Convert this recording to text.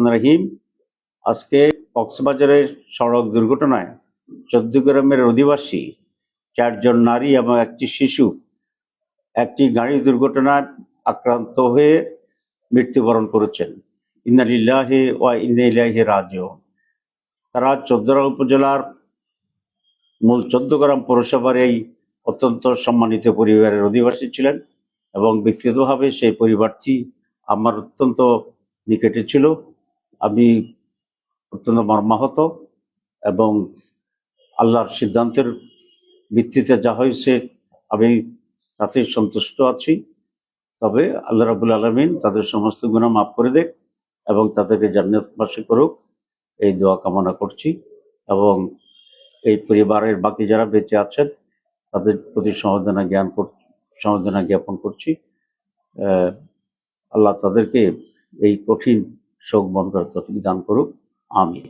রহমান রহিম। আজকে কক্সবাজারের সড়ক দুর্ঘটনায় চৌদ্দগ্রামের অধিবাসী, চারজন নারী এবং একটি শিশু, একটি গাড়ি দুর্ঘটনায় আক্রান্ত হয়ে মৃত্যুবরণ করেছেন। ইন্নালিল্লাহি ওয়া ইন্নাইলাহি রাজিউন। তারা চৌদ্দগ্রাম উপজেলার মূল চৌদ্দগ্রাম পৌরসভার এই অত্যন্ত সম্মানিত পরিবারের অধিবাসী ছিলেন এবং ব্যক্তিগতভাবে সেই পরিবারটি আমার অত্যন্ত নিকটে ছিল। আমি অত্যন্ত মর্মাহত এবং আল্লাহর সিদ্ধান্তের ভিত্তিতে যা হয়েছে, আমি তাতেই সন্তুষ্ট আছি। তবে আল্লাহ রাবুল আলমিন তাদের সমস্ত গুণা মাফ করে দেখ এবং তাদেরকে জান্নাতবাসী করুক। এই দোয়া কামনা করছি এবং এই পরিবারের বাকি যারা বেঁচে আছেন, তাদের প্রতি সমবেদনা জ্ঞান কর, সমবেদনা জ্ঞাপন করছি। আল্লাহ তাদেরকে এই কঠিন শোক বন্ধ তৌফিক দান করুক। আমি